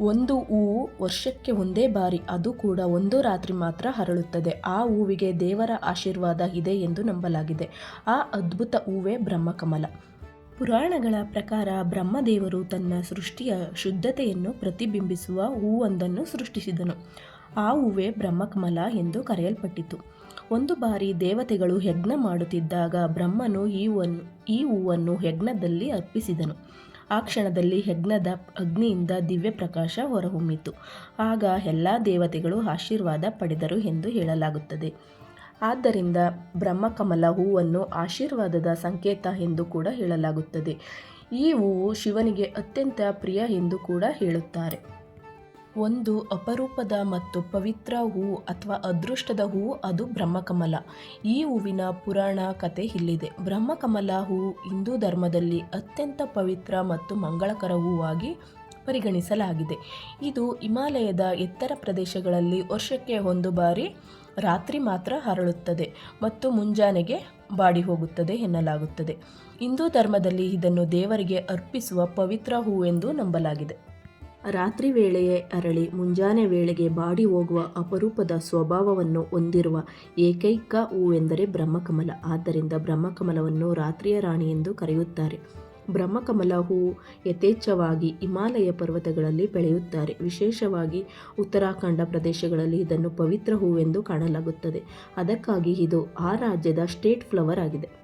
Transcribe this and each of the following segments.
ಒಂದು ಹೂವು ವರ್ಷಕ್ಕೆ ಒಂದೇ ಬಾರಿ, ಅದು ಕೂಡ ಒಂದು ರಾತ್ರಿ ಮಾತ್ರ ಹರಳುತ್ತದೆ. ಆ ಹೂವಿಗೆ ದೇವರ ಆಶೀರ್ವಾದ ಇದೆ ಎಂದು ನಂಬಲಾಗಿದೆ. ಆ ಅದ್ಭುತ ಹೂವೇ ಬ್ರಹ್ಮಕಮಲ. ಪುರಾಣಗಳ ಪ್ರಕಾರ ಬ್ರಹ್ಮದೇವರು ತನ್ನ ಸೃಷ್ಟಿಯ ಶುದ್ಧತೆಯನ್ನು ಪ್ರತಿಬಿಂಬಿಸುವ ಹೂವೊಂದನ್ನು ಸೃಷ್ಟಿಸಿದನು. ಆ ಹೂವೇ ಬ್ರಹ್ಮಕಮಲ ಎಂದು ಕರೆಯಲ್ಪಟ್ಟಿತು. ಒಂದು ಬಾರಿ ದೇವತೆಗಳು ಯಜ್ಞ ಮಾಡುತ್ತಿದ್ದಾಗ ಬ್ರಹ್ಮನು ಈ ಹೂವನ್ನು ಈ ಹೂವನ್ನು ಯಜ್ಞದಲ್ಲಿ ಅರ್ಪಿಸಿದನು. ಆ ಕ್ಷಣದಲ್ಲಿ ಯಜ್ಞದ ಅಗ್ನಿಯಿಂದ ದಿವ್ಯ ಪ್ರಕಾಶ ಹೊರಹೊಮ್ಮಿತು. ಆಗ ಎಲ್ಲ ದೇವತೆಗಳು ಆಶೀರ್ವಾದ ಪಡೆದರು ಎಂದು ಹೇಳಲಾಗುತ್ತದೆ. ಆದ್ದರಿಂದ ಬ್ರಹ್ಮಕಮಲ ಹೂವನ್ನು ಆಶೀರ್ವಾದದ ಸಂಕೇತ ಎಂದು ಕೂಡ ಹೇಳಲಾಗುತ್ತದೆ. ಈ ಹೂವು ಶಿವನಿಗೆ ಅತ್ಯಂತ ಪ್ರಿಯ ಎಂದು ಕೂಡ ಹೇಳುತ್ತಾರೆ. ಒಂದು ಅಪರೂಪದ ಮತ್ತು ಪವಿತ್ರ ಹೂ ಅಥವಾ ಅದೃಷ್ಟದ ಹೂವು ಅದು ಬ್ರಹ್ಮಕಮಲ. ಈ ಹೂವಿನ ಪುರಾಣ ಕತೆ ಇಲ್ಲಿದೆ. ಬ್ರಹ್ಮಕಮಲ ಹೂ ಹಿಂದೂ ಧರ್ಮದಲ್ಲಿ ಅತ್ಯಂತ ಪವಿತ್ರ ಮತ್ತು ಮಂಗಳಕರ ಹೂವಾಗಿ ಪರಿಗಣಿಸಲಾಗಿದೆ. ಇದು ಹಿಮಾಲಯದ ಎತ್ತರ ಪ್ರದೇಶಗಳಲ್ಲಿ ವರ್ಷಕ್ಕೆ ಒಂದು ಬಾರಿ ರಾತ್ರಿ ಮಾತ್ರ ಹರಳುತ್ತದೆ ಮತ್ತು ಮುಂಜಾನೆಗೆ ಬಾಡಿ ಹೋಗುತ್ತದೆ ಎನ್ನಲಾಗುತ್ತದೆ. ಹಿಂದೂ ಧರ್ಮದಲ್ಲಿ ಇದನ್ನು ದೇವರಿಗೆ ಅರ್ಪಿಸುವ ಪವಿತ್ರ ಹೂವೆಂದು ನಂಬಲಾಗಿದೆ. ರಾತ್ರಿ ವೇಳೆಯೇ ಅರಳಿ ಮುಂಜಾನೆ ವೇಳೆಗೆ ಬಾಡಿ ಹೋಗುವ ಅಪರೂಪದ ಸ್ವಭಾವವನ್ನು ಹೊಂದಿರುವ ಏಕೈಕ ಹೂವೆಂದರೆ ಬ್ರಹ್ಮಕಮಲ. ಆದ್ದರಿಂದ ಬ್ರಹ್ಮಕಮಲವನ್ನು ರಾತ್ರಿಯ ರಾಣಿ ಎಂದು ಕರೆಯುತ್ತಾರೆ. ಬ್ರಹ್ಮಕಮಲ ಹೂವು ಯಥೇಚ್ಛವಾಗಿ ಹಿಮಾಲಯ ಪರ್ವತಗಳಲ್ಲಿ ಬೆಳೆಯುತ್ತಾರೆ. ವಿಶೇಷವಾಗಿ ಉತ್ತರಾಖಂಡ ಪ್ರದೇಶಗಳಲ್ಲಿ ಇದನ್ನು ಪವಿತ್ರ ಹೂವೆಂದು ಕಾಣಲಾಗುತ್ತದೆ. ಅದಕ್ಕಾಗಿ ಇದು ಆ ರಾಜ್ಯದ ಸ್ಟೇಟ್ ಫ್ಲವರ್ ಆಗಿದೆ.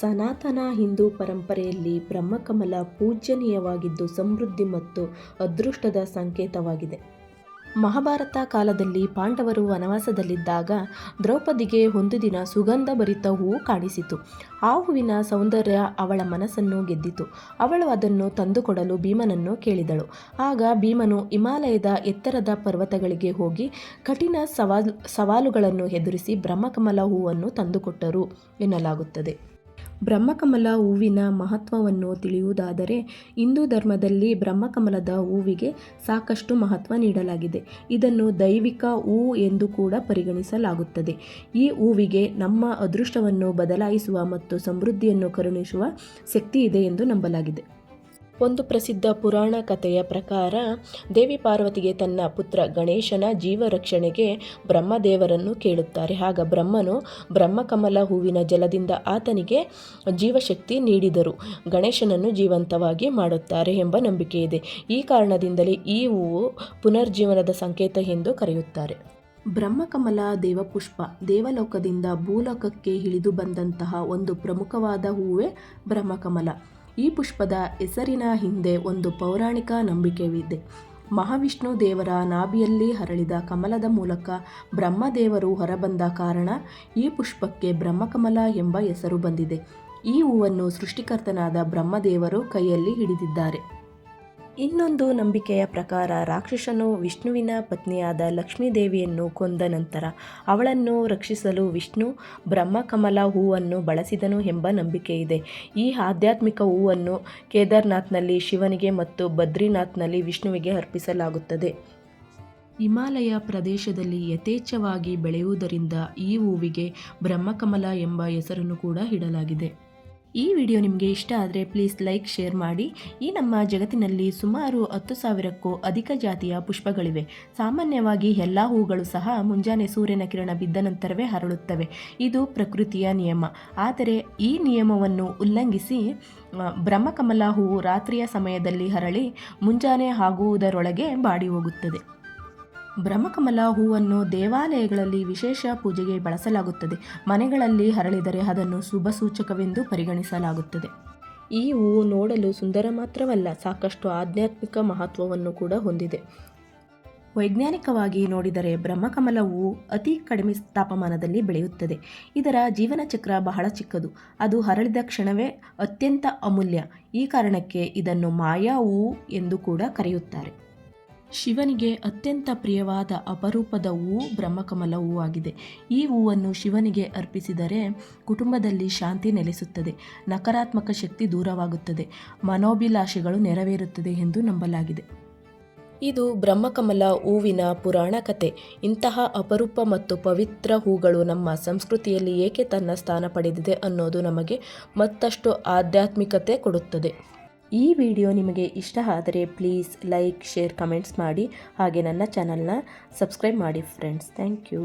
ಸನಾತನ ಹಿಂದೂ ಪರಂಪರೆಯಲ್ಲಿ ಬ್ರಹ್ಮಕಮಲ ಪೂಜ್ಯನೀಯವಾಗಿದ್ದು ಸಮೃದ್ಧಿ ಮತ್ತು ಅದೃಷ್ಟದ ಸಂಕೇತವಾಗಿದೆ. ಮಹಾಭಾರತ ಕಾಲದಲ್ಲಿ ಪಾಂಡವರು ವನವಾಸದಲ್ಲಿದ್ದಾಗ ದ್ರೌಪದಿಗೆ ಒಂದು ದಿನ ಸುಗಂಧ ಭರಿತ ಹೂವು ಕಾಣಿಸಿತು. ಆ ಹೂವಿನ ಸೌಂದರ್ಯ ಅವಳ ಮನಸ್ಸನ್ನು ಗೆದ್ದಿತು. ಅವಳು ಅದನ್ನು ತಂದುಕೊಡಲು ಭೀಮನನ್ನು ಕೇಳಿದಳು. ಆಗ ಭೀಮನು ಹಿಮಾಲಯದ ಎತ್ತರದ ಪರ್ವತಗಳಿಗೆ ಹೋಗಿ ಕಠಿಣ ಸವಾಲು, ಸವಾಲುಗಳನ್ನು ಎದುರಿಸಿ ಬ್ರಹ್ಮಕಮಲ ಹೂವನ್ನು ತಂದುಕೊಟ್ಟರು ಎನ್ನಲಾಗುತ್ತದೆ. ಬ್ರಹ್ಮಕಮಲ ಹೂವಿನ ಮಹತ್ವವನ್ನು ತಿಳಿಯುವುದಾದರೆ ಹಿಂದೂ ಧರ್ಮದಲ್ಲಿ ಬ್ರಹ್ಮಕಮಲದ ಹೂವಿಗೆ ಸಾಕಷ್ಟು ಮಹತ್ವ ನೀಡಲಾಗಿದೆ. ಇದನ್ನು ದೈವಿಕ ಹೂವು ಎಂದು ಕೂಡ ಪರಿಗಣಿಸಲಾಗುತ್ತದೆ. ಈ ಹೂವಿಗೆ ನಮ್ಮ ಅದೃಷ್ಟವನ್ನು ಬದಲಾಯಿಸುವ ಮತ್ತು ಸಮೃದ್ಧಿಯನ್ನು ಕರುಣಿಸುವ ಶಕ್ತಿ ಇದೆ ಎಂದು ನಂಬಲಾಗಿದೆ. ಒಂದು ಪ್ರಸಿದ್ಧ ಪುರಾಣ ಕಥೆಯ ಪ್ರಕಾರ, ದೇವಿ ಪಾರ್ವತಿಗೆ ತನ್ನ ಪುತ್ರ ಗಣೇಶನ ಜೀವ ರಕ್ಷಣೆಗೆ ಬ್ರಹ್ಮದೇವರನ್ನು ಕೇಳುತ್ತಾರೆ. ಆಗ ಬ್ರಹ್ಮನು ಬ್ರಹ್ಮಕಮಲ ಹೂವಿನ ಜಲದಿಂದ ಆತನಿಗೆ ಜೀವಶಕ್ತಿ ನೀಡಿದರು. ಗಣೇಶನನ್ನು ಜೀವಂತವಾಗಿ ಮಾಡುತ್ತಾರೆ ಎಂಬ ನಂಬಿಕೆ ಇದೆ. ಈ ಕಾರಣದಿಂದಲೇ ಈ ಹೂವು ಪುನರ್ಜೀವನದ ಸಂಕೇತ ಎಂದು ಕರೆಯುತ್ತಾರೆ. ಬ್ರಹ್ಮಕಮಲ ದೇವಪುಷ್ಪ ದೇವಲೋಕದಿಂದ ಭೂಲೋಕಕ್ಕೆ ಇಳಿದು ಬಂದಂತಹ ಒಂದು ಪ್ರಮುಖವಾದ ಹೂವೇ ಬ್ರಹ್ಮಕಮಲ. ಈ ಪುಷ್ಪದ ಹೆಸರಿನ ಹಿಂದೆ ಒಂದು ಪೌರಾಣಿಕ ನಂಬಿಕೆವಿದೆ. ಮಹಾವಿಷ್ಣು ದೇವರ ನಾಭಿಯಲ್ಲಿ ಹರಳಿದ ಕಮಲದ ಮೂಲಕ ಬ್ರಹ್ಮದೇವರು ಹೊರಬಂದ ಕಾರಣ ಈ ಪುಷ್ಪಕ್ಕೆ ಬ್ರಹ್ಮಕಮಲ ಎಂಬ ಹೆಸರು ಬಂದಿದೆ. ಈ ಹೂವನ್ನು ಸೃಷ್ಟಿಕರ್ತನಾದ ಬ್ರಹ್ಮದೇವರು ಕೈಯಲ್ಲಿ ಹಿಡಿದಿದ್ದಾರೆ. ಇನ್ನೊಂದು ನಂಬಿಕೆಯ ಪ್ರಕಾರ ರಾಕ್ಷಸನು ವಿಷ್ಣುವಿನ ಪತ್ನಿಯಾದ ಲಕ್ಷ್ಮೀದೇವಿಯನ್ನು ಕೊಂದ ನಂತರ ಅವಳನ್ನು ರಕ್ಷಿಸಲು ವಿಷ್ಣು ಬ್ರಹ್ಮಕಮಲ ಹೂವನ್ನು ಬಳಸಿದನು ಎಂಬ ನಂಬಿಕೆ ಇದೆ. ಈ ಆಧ್ಯಾತ್ಮಿಕ ಹೂವನ್ನು ಕೇದಾರ್ನಾಥ್ನಲ್ಲಿ, ಶಿವನಿಗೆ ಮತ್ತು ಬದ್ರಿನಾಥ್ನಲ್ಲಿ ವಿಷ್ಣುವಿಗೆ ಅರ್ಪಿಸಲಾಗುತ್ತದೆ. ಹಿಮಾಲಯ ಪ್ರದೇಶದಲ್ಲಿ ಯಥೇಚ್ಛವಾಗಿ ಬೆಳೆಯುವುದರಿಂದ ಈ ಹೂವಿಗೆ ಬ್ರಹ್ಮಕಮಲ ಎಂಬ ಹೆಸರನ್ನು ಕೂಡ ಇಡಲಾಗಿದೆ. ಈ ವಿಡಿಯೋ ನಿಮಗೆ ಇಷ್ಟ ಆದರೆ ಪ್ಲೀಸ್ ಲೈಕ್ ಶೇರ್ ಮಾಡಿ. ಈ ನಮ್ಮ ಜಗತ್ತಿನಲ್ಲಿ ಸುಮಾರು ಹತ್ತು ಸಾವಿರಕ್ಕೂ ಅಧಿಕ ಜಾತಿಯ ಪುಷ್ಪಗಳಿವೆ. ಸಾಮಾನ್ಯವಾಗಿ ಎಲ್ಲ ಹೂಗಳು ಸಹ ಮುಂಜಾನೆ ಸೂರ್ಯನ ಕಿರಣ ಬಿದ್ದ ನಂತರವೇ ಹರಳುತ್ತವೆ. ಇದು ಪ್ರಕೃತಿಯ ನಿಯಮ. ಆದರೆ ಈ ನಿಯಮವನ್ನು ಉಲ್ಲಂಘಿಸಿ ಬ್ರಹ್ಮಕಮಲ ಹೂವು ರಾತ್ರಿಯ ಸಮಯದಲ್ಲಿ ಹರಳಿ ಮುಂಜಾನೆ ಆಗುವುದರೊಳಗೆ ಬಾಡಿ ಹೋಗುತ್ತದೆ. ಬ್ರಹ್ಮಕಮಲ ಹೂವನ್ನು ದೇವಾಲಯಗಳಲ್ಲಿ ವಿಶೇಷ ಪೂಜೆಗೆ ಬಳಸಲಾಗುತ್ತದೆ. ಮನೆಗಳಲ್ಲಿ ಹರಳಿದರೆ ಅದನ್ನು ಶುಭ ಸೂಚಕವೆಂದು ಪರಿಗಣಿಸಲಾಗುತ್ತದೆ. ಈ ಹೂವು ನೋಡಲು ಸುಂದರ ಮಾತ್ರವಲ್ಲ, ಸಾಕಷ್ಟು ಆಧ್ಯಾತ್ಮಿಕ ಮಹತ್ವವನ್ನು ಕೂಡ ಹೊಂದಿದೆ. ವೈಜ್ಞಾನಿಕವಾಗಿ ನೋಡಿದರೆ ಬ್ರಹ್ಮಕಮಲ ಹೂವು ಅತಿ ಕಡಿಮೆ ತಾಪಮಾನದಲ್ಲಿ ಬೆಳೆಯುತ್ತದೆ. ಇದರ ಜೀವನ ಚಕ್ರ ಬಹಳ ಚಿಕ್ಕದು. ಅದು ಹರಳಿದ ಕ್ಷಣವೇ ಅತ್ಯಂತ ಅಮೂಲ್ಯ. ಈ ಕಾರಣಕ್ಕೆ ಇದನ್ನು ಮಾಯಾ ಹೂವು ಎಂದು ಕೂಡ ಕರೆಯುತ್ತಾರೆ. ಶಿವನಿಗೆ ಅತ್ಯಂತ ಪ್ರಿಯವಾದ ಅಪರೂಪದ ಹೂವು ಬ್ರಹ್ಮಕಮಲ ಹೂವಾಗಿದೆ ಈ ಹೂವನ್ನು ಶಿವನಿಗೆ ಅರ್ಪಿಸಿದರೆ ಕುಟುಂಬದಲ್ಲಿ ಶಾಂತಿ ನೆಲೆಸುತ್ತದೆ. ನಕಾರಾತ್ಮಕ ಶಕ್ತಿ ದೂರವಾಗುತ್ತದೆ. ಮನೋಭಿಲಾಷೆಗಳು ನೆರವೇರುತ್ತದೆ ಎಂದು ನಂಬಲಾಗಿದೆ. ಇದು ಬ್ರಹ್ಮಕಮಲ ಹೂವಿನ ಪುರಾಣ ಕತೆ. ಇಂತಹ ಅಪರೂಪ ಮತ್ತು ಪವಿತ್ರ ಹೂಗಳು ನಮ್ಮ ಸಂಸ್ಕೃತಿಯಲ್ಲಿ ಏಕೆ ತನ್ನ ಸ್ಥಾನ ಪಡೆದಿದೆ ಅನ್ನೋದು ನಮಗೆ ಮತ್ತಷ್ಟು ಆಧ್ಯಾತ್ಮಿಕತೆ ಕೊಡುತ್ತದೆ. ಈ ವಿಡಿಯೋ ನಿಮಗೆ ಇಷ್ಟ ಆದರೆ ಪ್ಲೀಸ್ ಲೈಕ್, ಶೇರ್, ಕಮೆಂಟ್ಸ್ ಮಾಡಿ ಹಾಗೆ ನನ್ನ ಚಾನಲ್ನ ಸಬ್ಸ್ಕ್ರೈಬ್ ಮಾಡಿ ಫ್ರೆಂಡ್ಸ್. Thank you.